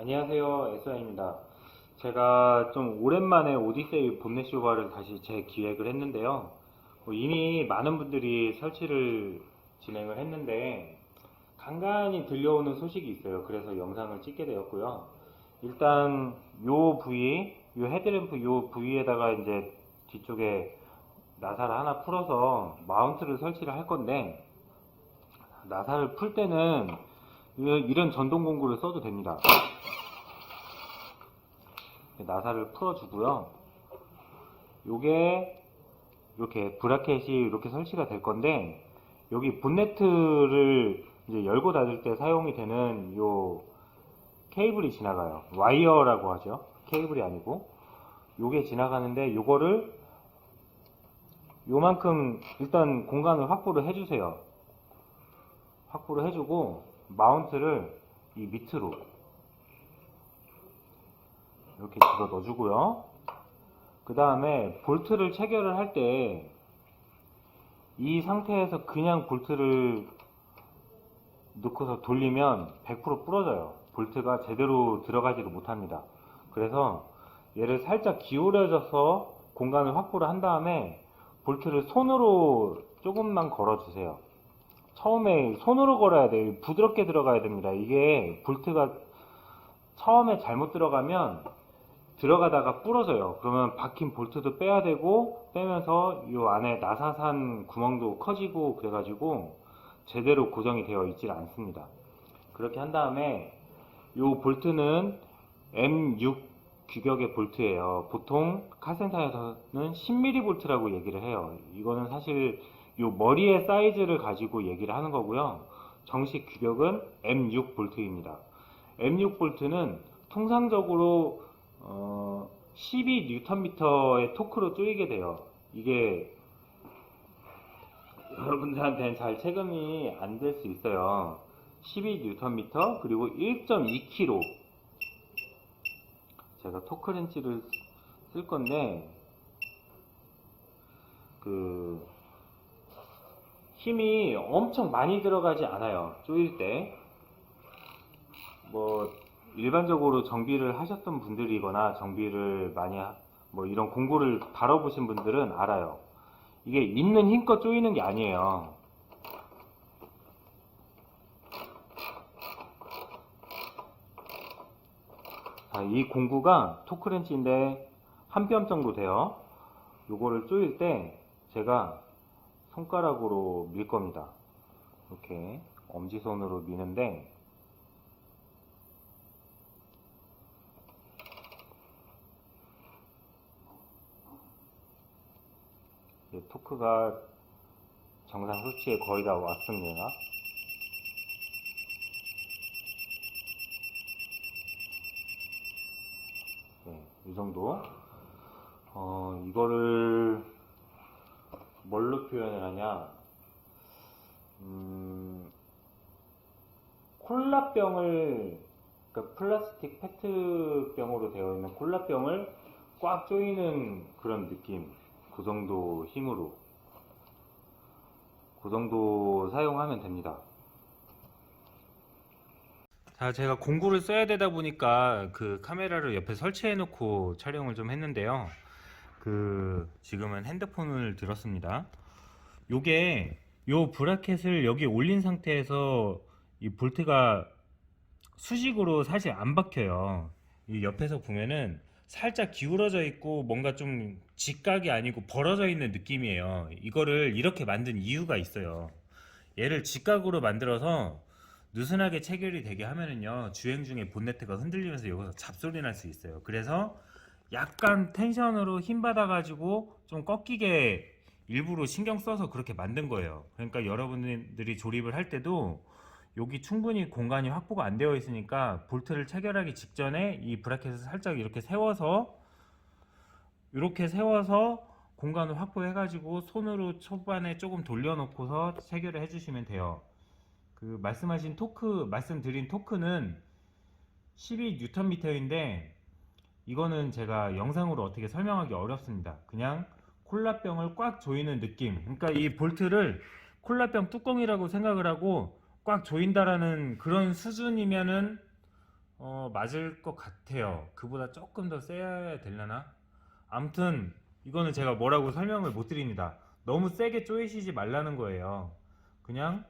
안녕하세요. SI입니다. 제가 좀 오랜만에 오디세이 본넷 쇼바를 다시 재기획을 했는데요. 뭐 이미 많은 분들이 설치를 진행을 했는데 간간히 들려오는 소식이 있어요. 그래서 영상을 찍게 되었고요. 일단 요 부위, 요 헤드램프 요 부위에다가 이제 뒤쪽에 나사를 하나 풀어서 마운트를 설치를 할 건데 나사를 풀 때는 이- 이런 전동 공구를 써도 됩니다. 나사를 풀어주고요. 요게 이렇게 브라켓이 이렇게 설치가 될 건데 여기 본네트를 이제 열고 닫을 때 사용이 되는 요 케이블이 지나가요. 와이어라고 하죠. 케이블이 아니고 요게 지나가는데 요거를 요만큼 일단 공간을 확보를 해주세요. 확보를 해주고 마운트를 이 밑으로 이렇게 집어 넣어주고요. 그 다음에 볼트를 체결을 할 때 이 상태에서 그냥 볼트를 넣고서 돌리면 100% 부러져요. 볼트가 제대로 들어가지를 못합니다. 그래서 얘를 살짝 기울여져서 공간을 확보를 한 다음에 볼트를 손으로 조금만 걸어주세요. 처음에 손으로 걸어야 돼요. 부드럽게 들어가야 됩니다. 이게 볼트가 처음에 잘못 들어가면 들어가다가 부러져요. 그러면 박힌 볼트도 빼야 되고 빼면서 이 안에 나사산 구멍도 커지고 그래가지고 제대로 고정이 되어 있질 않습니다. 그렇게 한 다음에 이 볼트는 M6 규격의 볼트예요. 보통 카센터에서는 10mm 볼트라고 얘기를 해요. 이거는 사실 이 머리의 사이즈를 가지고 얘기를 하는 거고요. 정식 규격은 M6 볼트입니다. M6 볼트는 통상적으로 어, 12Nm의 토크로 쪼이게 돼요. 이게 여러분들한테는 잘 체감이 안 될 수 있어요. 12Nm 그리고 1.2kg 제가 토크렌치를 쓸 건데 그 힘이 엄청 많이 들어가지 않아요. 쪼일 때. 뭐 일반적으로 정비를 하셨던 분들이거나 정비를 많이 하- 뭐 이런 공구를 다뤄보신 분들은 알아요. 이게 있는 힘껏 조이는 게 아니에요. 자, 이 공구가 토크렌치인데 한 뼘 정도 돼요. 요거를 조일 때 제가 손가락으로 밀 겁니다. 이렇게 엄지손으로 미는데 토크가 정상 수치에 거의 다 왔습니다. 네, 이 정도. 어, 이거를 뭘로 표현을 하냐? 음, 콜라병을, 그러니까 플라스틱 페트병으로 되어 있는 콜라병을 꽉 조이는 그런 느낌. 그 정도 힘으로. 그 정도 사용하면 됩니다. 자, 제가 공구를 써야 되다 보니까 그 카메라를 옆에 설치해 놓고 촬영을 좀 했는데요. 그 지금은 핸드폰을 들었습니다. 요게 요 브라켓을 여기 올린 상태에서 이 볼트가 수직으로 사실 안 박혀요. 이 옆에서 보면은 살짝 기울어져 있고 뭔가 좀 직각이 아니고 벌어져 있는 느낌이에요. 이거를 이렇게 만든 이유가 있어요. 얘를 직각으로 만들어서 느슨하게 체결이 되게 하면은요 주행 중에 본네트가 흔들리면서 여기서 잡소리 날 수 있어요. 그래서 약간 텐션으로 힘 받아가지고 좀 꺾이게 일부러 신경 써서 그렇게 만든 거예요. 그러니까 여러분들이 조립을 할 때도 여기 충분히 공간이 확보가 안 되어 있으니까 볼트를 체결하기 직전에 이 브라켓을 살짝 이렇게 세워서 이렇게 세워서 공간을 확보해 가지고 손으로 초반에 조금 돌려놓고서 체결을 해주시면 돼요. 그 말씀하신 토크 말씀드린 토크는 12Nm인데 이거는 제가 영상으로 어떻게 설명하기 어렵습니다. 그냥 콜라병을 꽉 조이는 느낌. 그러니까 이 볼트를 콜라병 뚜껑이라고 생각을 하고 꽉 조인다라는 그런 수준이면은 어, 맞을 것 같아요. 그보다 조금 더 세야 되려나? 아무튼 이거는 제가 뭐라고 설명을 못 드립니다. 너무 세게 쪼이시지 말라는 거예요. 그냥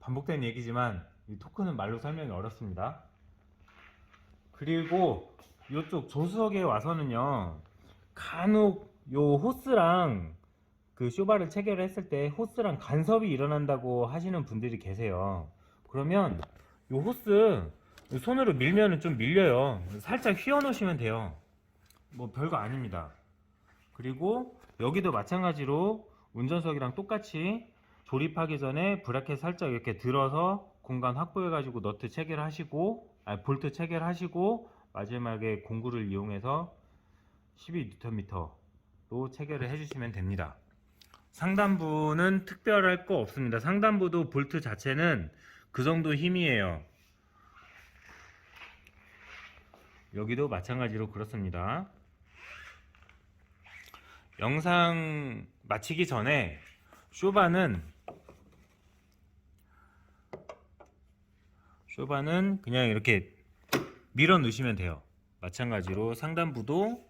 반복된 얘기지만 이 토크는 말로 설명이 어렵습니다. 그리고 이쪽 조수석에 와서는요 간혹 요 호스랑 그 쇼바를 체결을 했을 때 호스랑 간섭이 일어난다고 하시는 분들이 계세요. 그러면 요 호스 손으로 밀면은 좀 밀려요. 살짝 휘어 놓으시면 돼요. 뭐 별거 아닙니다. 그리고 여기도 마찬가지로 운전석이랑 똑같이 조립하기 전에 브라켓 살짝 이렇게 들어서 공간 확보해 가지고 너트 체결하시고 아니 볼트 체결하시고 마지막에 공구를 이용해서 12Nm로 체결을 해주시면 됩니다. 상단부는 특별할 거 없습니다. 상단부도 볼트 자체는 그 정도 힘이에요. 여기도 마찬가지로 그렇습니다. 영상 마치기 전에 쇼바는 쇼바는 그냥 이렇게 밀어 넣으시면 돼요. 마찬가지로 상단부도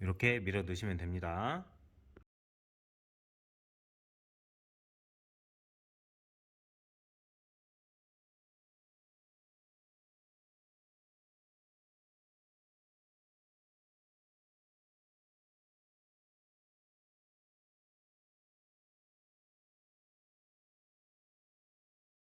이렇게 밀어 넣으시면 됩니다.